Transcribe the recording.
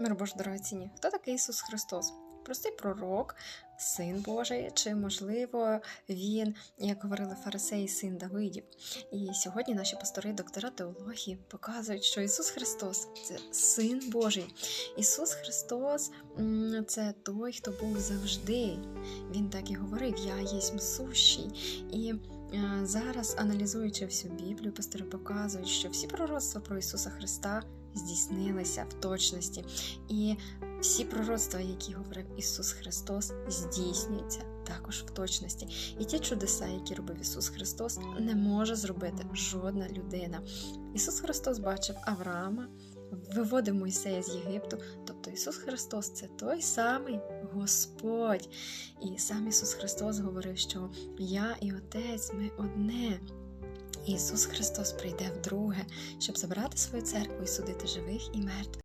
Мир Боже дорогоцінні. Хто такий Ісус Христос? Простий пророк, син Божий, чи, можливо, він, як говорили фарисеї, син Давидів. І сьогодні наші пастори, доктора теології показують, що Ісус Христос це син Божий. Ісус Христос це той, хто був завжди. Він так і говорив: Я єсмь сущий. І е, зараз, аналізуючи всю Біблію, пастори показують, що всі пророцтва про Ісуса Христа здійснилися в точності. І всі пророцтва, які говорив Ісус Христос, здійснюються також в точності. І ті чудеса, які робив Ісус Христос, не може зробити жодна людина. Ісус Христос бачив Авраама, виводив Мойсея з Єгипту. Тобто Ісус Христос це той самий Господь. І сам Ісус Христос говорив, що я і Отець ми одне. Ісус Христос прийде вдруге, щоб забрати свою церкву і судити живих і мертвих.